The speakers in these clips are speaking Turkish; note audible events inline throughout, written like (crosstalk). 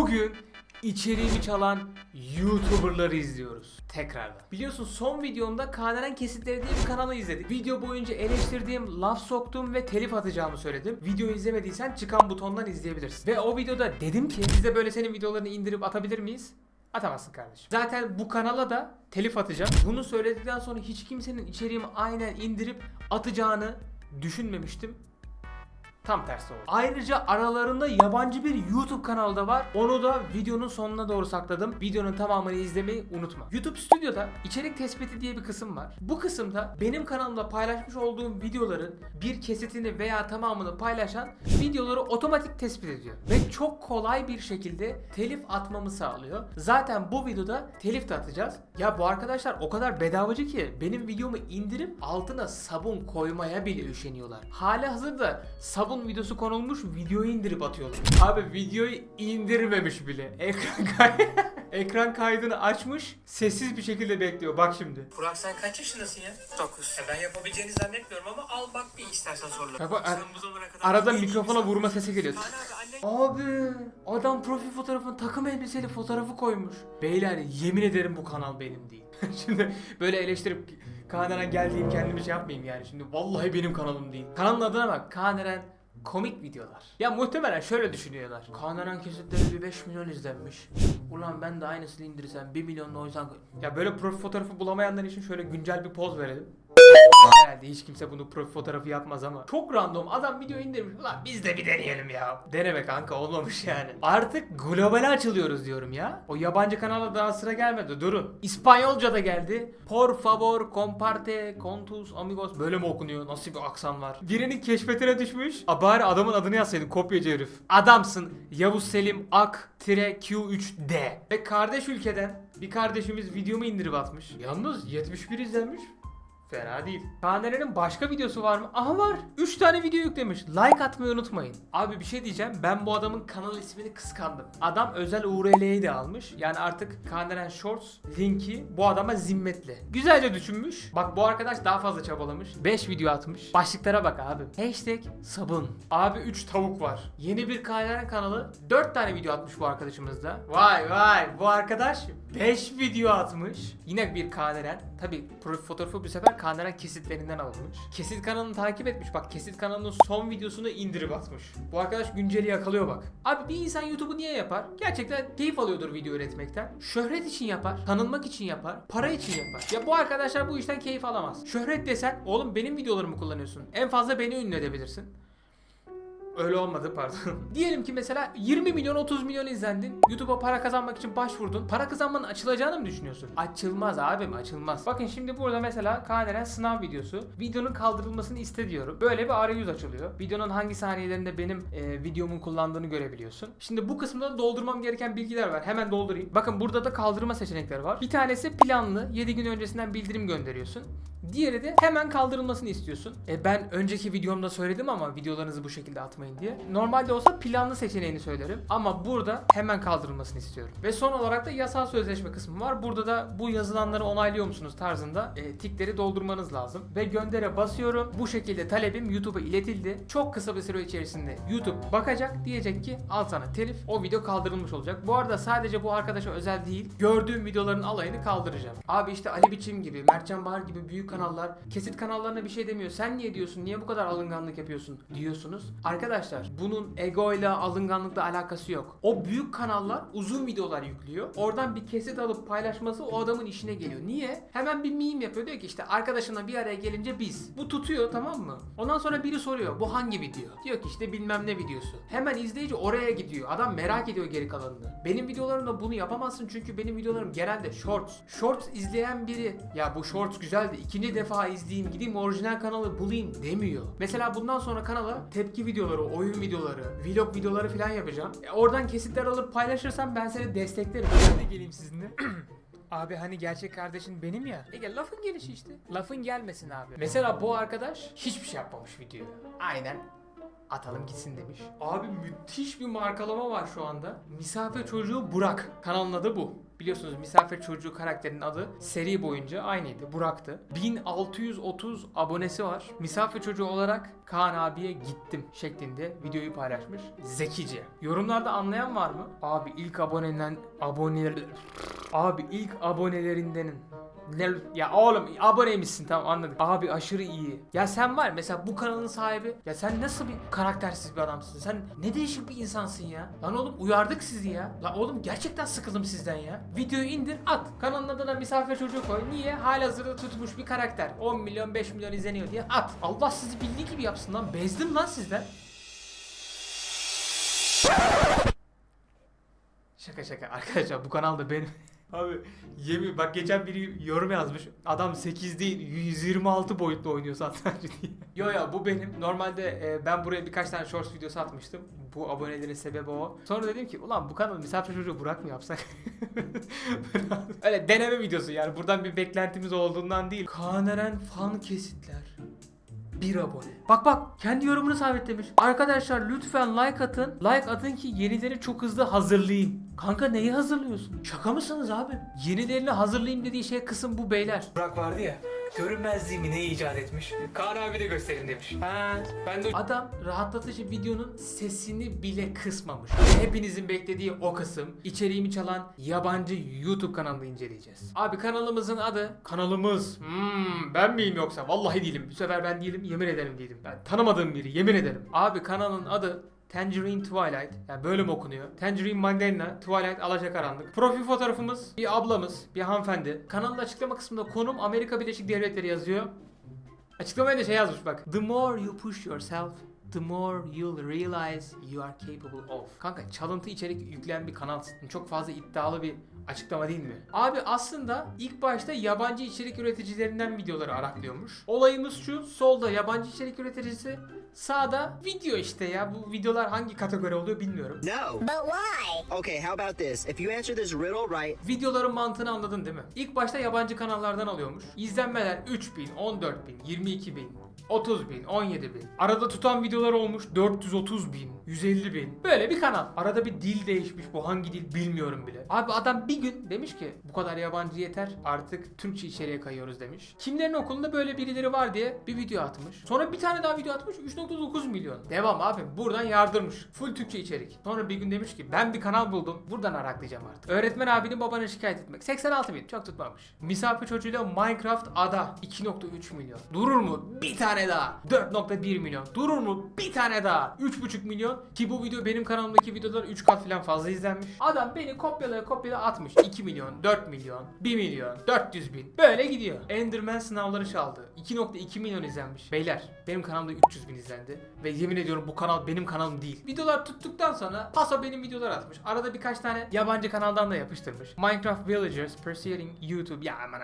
Bugün içeriğimi çalan YouTuber'ları izliyoruz. Tekrardan. Biliyorsun son videomda Kanaren Kesitleri diye bir kanalı izledik. Video boyunca eleştirdiğim, laf soktuğum ve telif atacağımı söyledim. Videoyu izlemediysen çıkan butondan izleyebilirsin. Ve o videoda dedim ki biz de böyle senin videolarını indirip atabilir miyiz? Atamazsın kardeşim. Zaten bu kanala da telif atacağım. Bunu söyledikten sonra hiç kimsenin içeriğimi aynen indirip atacağını düşünmemiştim. Tam tersi oldu. Ayrıca aralarında yabancı bir YouTube kanalı da var. Onu da videonun sonuna doğru sakladım. Videonun tamamını izlemeyi unutma. YouTube Stüdyo'da içerik tespiti diye bir kısım var. Bu kısımda benim kanalımda paylaşmış olduğum videoların bir kesitini veya tamamını paylaşan videoları otomatik tespit ediyor. Ve çok kolay bir şekilde telif atmamı sağlıyor. Zaten bu videoda telif de atacağız. Ya bu arkadaşlar o kadar bedavacı ki benim videomu indirip altına sabun koymaya bile üşeniyorlar. Hali hazırda sabun videosu konulmuş videoyu indirip atıyorlar. Abi videoyu indirmemiş bile. Ekran (laughs) kay ekran kaydını açmış sessiz bir şekilde bekliyor. Bak şimdi. Burak sen kaç yaşındasın ya? 9. E ben yapabileceğini zannetmiyorum ama al bak bir istersen soruları. Bak ar- Sen bu zamana kadar Arada mikrofona vurma sesi geliyor. Abi adam profil fotoğrafını takım elbiseli fotoğrafı koymuş. Beyler yemin ederim bu kanal benim değil. (laughs) Şimdi böyle eleştirip Kaan Eren geldiğim kendimi şey yapmayayım yani. Şimdi vallahi benim kanalım değil. Kanalın adına bak Kaan Eren komik videolar. Ya muhtemelen şöyle düşünüyorlar. Kaan Eren kesitleri bir 5 milyon izlenmiş. Ulan ben de aynısını indirsem 1 milyonla oysan... Ya böyle profil fotoğrafı bulamayanlar için şöyle güncel bir poz verelim. Herhalde hiç kimse bunu profil fotoğrafı yapmaz ama. Çok random adam video indirmiş. Ulan biz de bir deneyelim ya. Deneme kanka olmamış yani. Artık globale açılıyoruz diyorum ya. O yabancı kanala daha sıra gelmedi durun. İspanyolca da geldi. Por favor comparte contus amigos. Böyle mi okunuyor? Nasıl bir aksan var? Birinin keşfetine düşmüş. A bari adamın adını yazsaydın kopyacı herif. Adamsın. Yavuz Selim Ak Q3D. Ve kardeş ülkeden bir kardeşimiz videomu indirip atmış. Yalnız 71 izlenmiş. Fena değil. Kanere'nin başka videosu var mı? Aha var. 3 tane video yüklemiş. Like atmayı unutmayın. Abi bir şey diyeceğim. Ben bu adamın kanal ismini kıskandım. Adam özel URL'yi de almış. Yani artık Kaneren Shorts linki bu adama zimmetli. Güzelce düşünmüş. Bak bu arkadaş daha fazla çabalamış. 5 video atmış. Başlıklara bak abi. Hashtag sabun. Abi 3 tavuk var. Yeni bir Kaneren kanalı. 4 tane video atmış bu arkadaşımız da. Vay vay. Bu arkadaş 5 video atmış. Yine bir Kaneren. Tabi profil fotoğrafı bu sefer Kaneren kesitlerinden alınmış. Kesit kanalını takip etmiş. Bak kesit kanalının son videosunu indirip atmış. Bu arkadaş günceli yakalıyor bak. Abi bir insan YouTube'u niye yapar? Gerçekten keyif alıyordur video üretmekten. Şöhret için yapar. Tanınmak için yapar. Para için yapar. Ya bu arkadaşlar bu işten keyif alamaz. Şöhret desen oğlum benim videolarımı kullanıyorsun. En fazla beni ünlü edebilirsin. Öyle olmadı pardon. (laughs) Diyelim ki mesela 20 milyon 30 milyon izlendin. YouTube'a para kazanmak için başvurdun. Para kazanmanın açılacağını mı düşünüyorsun? Açılmaz abim açılmaz. Bakın şimdi burada mesela Kaneren sınav videosu. Videonun kaldırılmasını iste diyorum. Böyle bir arayüz açılıyor. Videonun hangi saniyelerinde benim e, videomun kullandığını görebiliyorsun. Şimdi bu kısımda da doldurmam gereken bilgiler var. Hemen doldurayım. Bakın burada da kaldırma seçenekleri var. Bir tanesi planlı. 7 gün öncesinden bildirim gönderiyorsun. Diğeri de hemen kaldırılmasını istiyorsun. E ben önceki videomda söyledim ama videolarınızı bu şekilde atmayın diye. Normalde olsa planlı seçeneğini söylerim. Ama burada hemen kaldırılmasını istiyorum. Ve son olarak da yasal sözleşme kısmı var. Burada da bu yazılanları onaylıyor musunuz tarzında e, tikleri doldurmanız lazım. Ve göndere basıyorum. Bu şekilde talebim YouTube'a iletildi. Çok kısa bir süre içerisinde YouTube bakacak. Diyecek ki al sana telif. O video kaldırılmış olacak. Bu arada sadece bu arkadaşa özel değil. Gördüğüm videoların alayını kaldıracağım. Abi işte Ali Biçim gibi, Mertcan Bahar gibi büyük kanallar kesit kanallarına bir şey demiyor. Sen niye diyorsun? Niye bu kadar alınganlık yapıyorsun? diyorsunuz. Arkadaşlar bunun egoyla, alınganlıkla alakası yok. O büyük kanallar uzun videolar yüklüyor. Oradan bir kesit alıp paylaşması o adamın işine geliyor. Niye? Hemen bir meme yapıyor. Diyor ki işte arkadaşımla bir araya gelince biz. Bu tutuyor tamam mı? Ondan sonra biri soruyor. Bu hangi video? Diyor ki işte bilmem ne videosu. Hemen izleyici oraya gidiyor. Adam merak ediyor geri kalanını. Benim videolarımda bunu yapamazsın çünkü benim videolarım genelde shorts. Shorts izleyen biri ya bu shorts güzeldi. ikinci defa izleyeyim gideyim orijinal kanalı bulayım demiyor. Mesela bundan sonra kanala tepki videoları, oyun videoları, vlog videoları falan yapacağım. E, oradan kesitler alıp paylaşırsam ben seni desteklerim. Ben de geleyim sizinle. (clears throat) Abi hani gerçek kardeşin benim ya. E gel lafın gelişi işte. Lafın gelmesin abi. Mesela bu arkadaş hiçbir şey yapmamış videoya. Aynen atalım gitsin demiş. Abi müthiş bir markalama var şu anda. Misafir çocuğu Burak. Kanalın adı bu. Biliyorsunuz misafir çocuğu karakterinin adı seri boyunca aynıydı. Burak'tı. 1630 abonesi var. Misafir çocuğu olarak Kaan abiye gittim şeklinde videoyu paylaşmış. Zekice. Yorumlarda anlayan var mı? Abi ilk abonelen aboneler Abi ilk abonelerindenin ne, ya oğlum aboneymişsin tamam anladık. Abi aşırı iyi. Ya sen var mesela bu kanalın sahibi. Ya sen nasıl bir karaktersiz bir adamsın? Sen ne değişik bir insansın ya. Lan oğlum uyardık sizi ya. Lan oğlum gerçekten sıkıldım sizden ya. Videoyu indir at. Kanalın adına misafir çocuğu koy. Niye? Halihazırda tutmuş bir karakter. 10 milyon 5 milyon izleniyor diye at. Allah sizi bildiği gibi yapsın lan. Bezdim lan sizden. Şaka şaka arkadaşlar bu kanalda benim Abi yemin bak geçen biri yorum yazmış. Adam 8 değil 126 boyutlu oynuyor satranç (laughs) diye. Yo yo bu benim. Normalde e, ben buraya birkaç tane shorts videosu atmıştım. Bu abonelerin sebebi o. Sonra dedim ki ulan bu kanalı misafir çocuğu Burak mı yapsak? (laughs) Öyle deneme videosu yani buradan bir beklentimiz olduğundan değil. Kaan Eren fan kesitler. Bir abone. Bak bak kendi yorumunu sabitlemiş. Arkadaşlar lütfen like atın. Like atın ki yenileri çok hızlı hazırlayayım. Kanka neyi hazırlıyorsun? Şaka mısınız abi? Yenilerini hazırlayayım dediği şey kısım bu beyler. Burak vardı ya. Görünmezliğimi ne icat etmiş? Kaan abi de gösterin demiş. Ha, ben de Adam rahatlatıcı videonun sesini bile kısmamış. Hepinizin beklediği o kısım içeriğimi çalan yabancı YouTube kanalını inceleyeceğiz. Abi kanalımızın adı kanalımız. Hmm, ben miyim yoksa? Vallahi değilim. Bu sefer ben değilim. Yemin ederim değilim. Ben tanımadığım biri. Yemin ederim. Abi kanalın adı Tangerine Twilight. Yani böyle mi okunuyor? Tangerine Mandalina, Twilight Alacakaranlık. Profil fotoğrafımız bir ablamız, bir hanımefendi. Kanalın açıklama kısmında konum Amerika Birleşik Devletleri yazıyor. Açıklamaya da şey yazmış bak. The more you push yourself, the more you'll realize you are capable of. Kanka çalıntı içerik yükleyen bir kanalsın. Çok fazla iddialı bir açıklama değil mi? Abi aslında ilk başta yabancı içerik üreticilerinden videoları araklıyormuş. Olayımız şu. Solda yabancı içerik üreticisi, sağda video işte ya. Bu videolar hangi kategori oluyor bilmiyorum. No. But why? Okay, how about this? If you answer this riddle right, Videoların mantığını anladın değil mi? İlk başta yabancı kanallardan alıyormuş. İzlenmeler 3000, 14000, 22000, 30 bin, 17 bin. Arada tutan videolar olmuş 430 bin, 150 bin. Böyle bir kanal. Arada bir dil değişmiş. Bu hangi dil bilmiyorum bile. Abi adam bir gün demiş ki bu kadar yabancı yeter artık Türkçe içeriye kayıyoruz demiş. Kimlerin okulunda böyle birileri var diye bir video atmış. Sonra bir tane daha video atmış 3.9 milyon. Devam abi buradan yardırmış. Full Türkçe içerik. Sonra bir gün demiş ki ben bir kanal buldum. Buradan araklayacağım artık. Öğretmen abinin babana şikayet etmek. 86 bin. Çok tutmamış. Misafir çocuğuyla Minecraft ada 2.3 milyon. Durur mu? Bir tane daha. 4.1 milyon. Durur mu? Bir tane daha. 3.5 milyon. Ki bu video benim kanalımdaki videodan 3 kat falan fazla izlenmiş. Adam beni kopyalaya kopyala atmış. 2 milyon, 4 milyon, 1 milyon, 400 bin. Böyle gidiyor. Enderman sınavları çaldı. 2.2 milyon izlenmiş. Beyler benim kanalımda 300 bin izlendi. Ve yemin ediyorum bu kanal benim kanalım değil. Videolar tuttuktan sonra paso benim videolar atmış. Arada birkaç tane yabancı kanaldan da yapıştırmış. Minecraft Villagers, Pursuing YouTube. Ya aman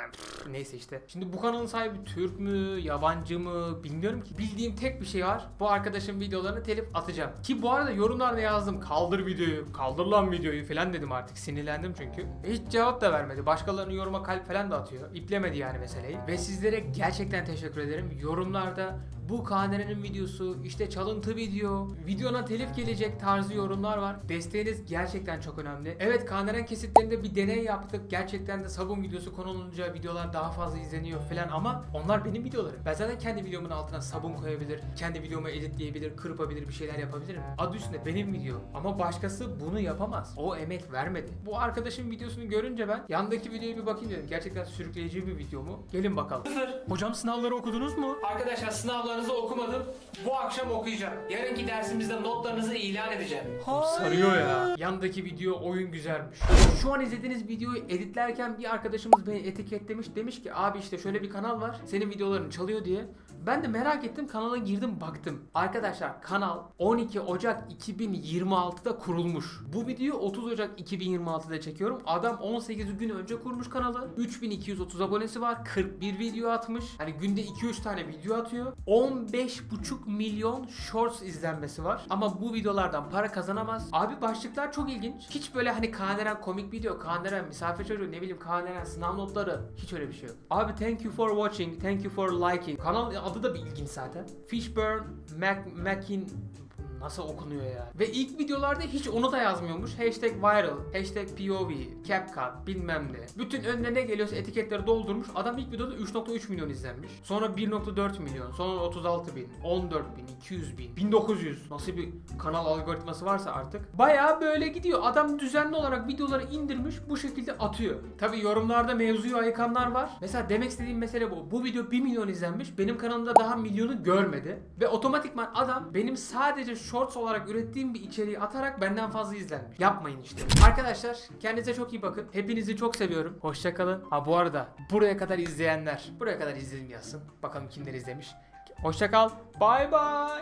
neyse işte. Şimdi bu kanalın sahibi Türk mü, yabancı mı bilmiyorum ki. Bildiğim tek bir şey var. Bu arkadaşın videolarını telif atacağım. Ki bu arada yorumlarda yazdım. Kaldır videoyu, kaldır lan videoyu falan dedim artık. Sinirlendim çünkü. Hiç cevap da vermedi. Başkalarının yoruma kalp falan da atıyor. İplemedi yani meseleyi. Ve sizlere gerçekten teşekkür ederim. Yorumlarda bu Kanere'nin videosu, işte çalıntı video, videona telif gelecek tarzı yorumlar var. Desteğiniz gerçekten çok önemli. Evet Kaneren kesitlerinde bir deney yaptık. Gerçekten de sabun videosu konulunca videolar daha fazla izleniyor falan ama onlar benim videolarım. Ben zaten kendi videomun altına sabun koyabilir, kendi videomu editleyebilir, kırpabilir, bir şeyler yapabilirim. Adı üstünde benim video. Ama başkası bunu yapamaz. O emek vermedi. Bu arkadaşın videosunu görünce ben yandaki videoya bir bakayım dedim. Gerçekten sürükleyici bir video mu? Gelin bakalım. Hocam sınavları okudunuz mu? Arkadaşlar sınavlarınızı okumadım. Bu akşam okuyacağım. Yarınki dersimizde notlarınızı ilan edeceğim. Sarıyor ya. Yandaki video oyun güzelmiş. Şu an izlediğiniz videoyu editlerken bir arkadaşımız beni etiketlemiş. Demiş ki abi işte şöyle bir kanal var. Senin videolarını çalıyor diye. Ben de merak ettim kanala girdim baktım. Arkadaşlar kanal 12 Ocak 2026'da kurulmuş. Bu videoyu 30 Ocak 2026'da çekiyorum. Adam 18 gün önce kurmuş kanalı. 3230 abonesi var. 41 video atmış. Hani günde 2-3 tane video atıyor. 15,5 milyon shorts izlenmesi var. Ama bu videolardan para kazanamaz. Abi başlıklar çok ilginç. Hiç böyle hani Kaneren komik video, Kaneren misafir çocuğu, ne bileyim Kaneren sınav notları. Hiç öyle bir şey yok. Abi thank you for watching, thank you for liking. Kanal adı da bir ilginç zaten. Fishburne Mac, Macin Nasıl okunuyor ya? Ve ilk videolarda hiç onu da yazmıyormuş. Hashtag viral, hashtag POV, CapCut bilmem ne. Bütün önüne ne geliyorsa etiketleri doldurmuş. Adam ilk videoda 3.3 milyon izlenmiş. Sonra 1.4 milyon. Sonra 36 bin, 14 bin, 200 bin, 1900. Nasıl bir kanal algoritması varsa artık. Baya böyle gidiyor. Adam düzenli olarak videoları indirmiş bu şekilde atıyor. Tabi yorumlarda mevzuyu ayıkanlar var. Mesela demek istediğim mesele bu. Bu video 1 milyon izlenmiş. Benim kanalımda daha milyonu görmedi. Ve otomatikman adam benim sadece shorts olarak ürettiğim bir içeriği atarak benden fazla izlenmiş. Yapmayın işte. Arkadaşlar kendinize çok iyi bakın. Hepinizi çok seviyorum. Hoşçakalın. Ha bu arada buraya kadar izleyenler buraya kadar izledim yazsın. Bakalım kimler izlemiş. Hoşçakal. Bay bay.